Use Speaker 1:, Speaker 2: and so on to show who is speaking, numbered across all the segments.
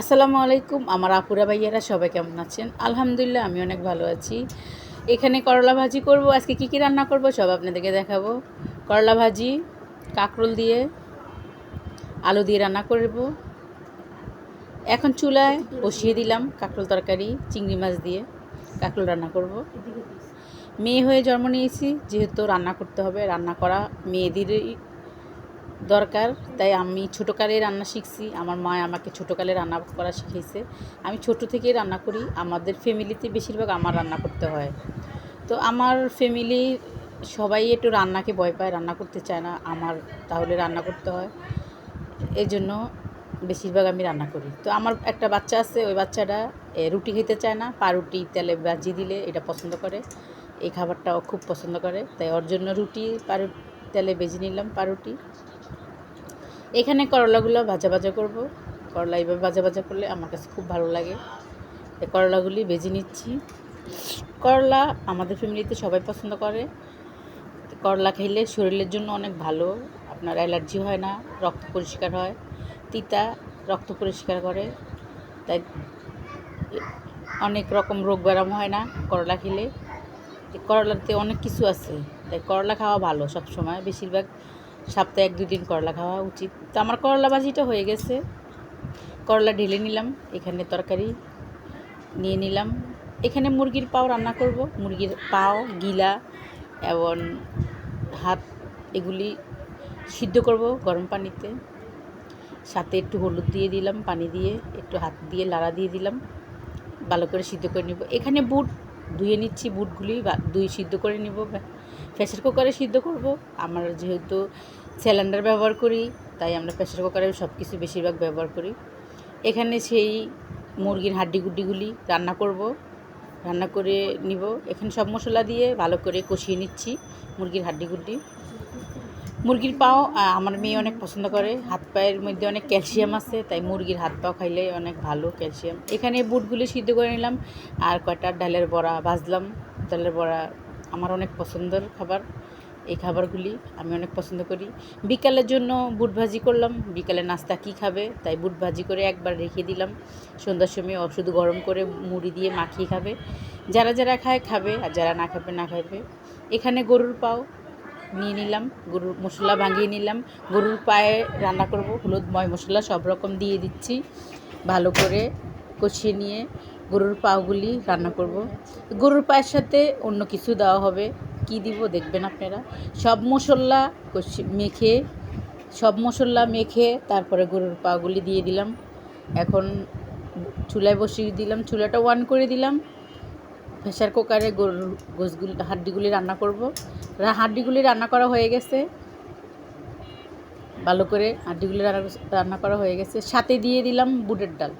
Speaker 1: আসসালামু আলাইকুম। আমার আপুরা ভাইয়ারা সবাই কেমন আছেন? আলহামদুলিল্লাহ, আমি অনেক ভালো আছি। এখানে করলা ভাজি করব। আজকে কি কি রান্না করব সব আপনাদেরকে দেখাবো। করলা ভাজি, কাঁকরোল দিয়ে আলু দিয়ে রান্না করব। এখন চুলায় বসিয়ে দিলাম কাঁকরোল তরকারি, চিংড়ি মাছ দিয়ে কাঁকরোল রান্না করব। মেয়ে হয়ে জন্ম নিয়েছি, যেহেতু রান্না করতে হবে। রান্না করা মেয়েদেরই দরকার, তাই আমি ছোটোকালে রান্না শিখছি, আমার মা আমাকে ছোটোকালে রান্না করা শিখিয়েছে আমি ছোট থেকেই রান্না করি, আমাদের ফ্যামিলিতে বেশিরভাগ আমার রান্না করতে হয়। তো আমার ফ্যামিলি সবাই একটু রান্নাকে ভয় পায়, রান্না করতে চায় না, আমার তাহলে রান্না করতে হয়। এই জন্য বেশিরভাগ আমি রান্না করি। তো আমার একটা বাচ্চা আছে, ওই বাচ্চাটা রুটি খেতে চায় না পাউরুটি তেলে ভাজি দিলে এটা পছন্দ করে। এই খাবারটাও খুব পছন্দ করে, তাই ওর জন্য রুটি পারু তেলে ভেজে নিলাম পাউরুটি এখানে করলাগুলো ভাজা ভাজা করব। করলা এইভাবে ভাজা ভাজা করলে আমার কাছে খুব ভালো লাগে। করলাগুলি ভেজে নিচ্ছি। করলা আমাদের ফ্যামিলিতে সবাই পছন্দ করে। করলা খেলে শরীরের জন্য অনেক ভালো। আপনার অ্যালার্জি হয় না, রক্ত পরিষ্কার হয়। তিতা রক্ত পরিষ্কার করে। তাই অনেক রকম রোগ ব্যারাম হয় না করলা খেলে। করলাতে অনেক কিছু আছে। তাই করলা খাওয়া ভালো সবসময়। বেশিরভাগ সপ্তাহে এক দুই দিন করলা খাওয়া উচিত। তো আমার করলা ভাজিটা হয়ে গেছে। করলা ঢেলে নিলাম, এখানে তরকারি নিয়ে নিলাম। এখানে মুরগির পাও রান্না করব। মুরগির পাও, গিলা এবং হাত এগুলি সিদ্ধ করব গরম পানিতে। সাথে একটু হলুদ দিয়ে দিলাম, পানি দিয়ে একটু হাত দিয়ে লাড়া দিয়ে দিলাম। ভালো করে সিদ্ধ করে নিব। এখানে বুট, ধুয়ে নিচ্ছি বুটগুলি দুই সিদ্ধ করে নিব। প্রেসার কুকারে সিদ্ধ করব। আমার যেহেতু সিলিন্ডার ব্যবহার করি, তাই আমরা প্রেসার কুকারে সব কিছু বেশিরভাগ ব্যবহার করি। এখানে সেই মুরগির হাড্ডি গুড্ডিগুলি রান্না করব, রান্না করে নিব। এখানে সব মশলা দিয়ে ভালো করে কষিয়ে নিচ্ছি মুরগির হাড্ডি গুড্ডি মুরগির পাও আমার মেয়ে অনেক পছন্দ করে। হাত পায়ের মধ্যে অনেক ক্যালসিয়াম আছে, তাই মুরগির হাত পাও খাইলে অনেক ভালো ক্যালসিয়াম। এখানে বুটগুলি সিদ্ধ করে নিলাম, আর কয়টা ডালের বড়া ভাজলাম। ডালের বড়া আমার অনেক পছন্দের খাবার। এই খাবারগুলি আমি অনেক পছন্দ করি। বিকালের জন্য বুট ভাজি করলাম। বিকালে নাস্তা কী খাবে? তাই বুট ভাজি করে একবার রেখে দিলাম। সন্ধ্যার সময় ও শুধু গরম করে মুড়ি দিয়ে মাখিয়ে খাবে। যারা যারা খায় খাবে, আর যারা না খাবে না খাবে। এখানে গরুর পাও নিয়ে নিলাম। গরুর মশলা ভাঙিয়ে নিলাম। গরুর পায়ে রান্না করব। হলুদ, ময় মশলা সব রকম দিয়ে দিচ্ছি। ভালো করে কষিয়ে নিয়ে গরুর পাগুলি রান্না করব। গরুর পায়ের সাথে অন্য কিছু দেওয়া হবে। কি দিব দেখবেন আপনারা। সব মশলা মেখে, সব মশলা মেখে তারপরে গরুর পাগুলি দিয়ে দিলাম। এখন চুলায় বসিয়ে দিলাম। চুলাটা ওয়ান করে দিলাম। প্রেশার কুকারে গরুর গোসগুলি হাড্ডিগুলি রান্না করব। হাড্ডিগুলি রান্না করা হয়ে গেছে। ভালো করে হাড্ডিগুলি রান্না করা হয়ে গেছে। সাথে দিয়ে দিলাম বুটের ডাল।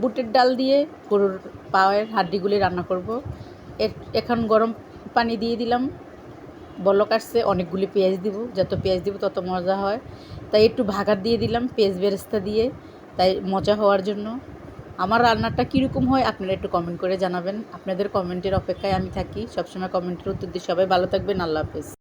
Speaker 1: বুটের ডাল দিয়ে গরুর পায়ের হাড্ডিগুলি রান্না করব। এখন গরম পানি দিয়ে দিলাম। বলক আসছে, অনেকগুলি পেঁয়াজ দিব। যত পেঁয়াজ দিব তত মজা হয়। তাই একটু ভাগার দিয়ে দিলাম পেঁয়াজ বেরেস্তা দিয়ে। তাই মজা হওয়ার জন্য। আমার রান্নাটা কীরকম হয় আপনারা একটু কমেন্ট করে জানাবেন। আপনাদের কমেন্টের অপেক্ষায় আমি থাকি। সবসময় কমেন্টের উত্তর দিয়ে সবাই ভালো থাকবেন। আল্লাহ হাফেজ।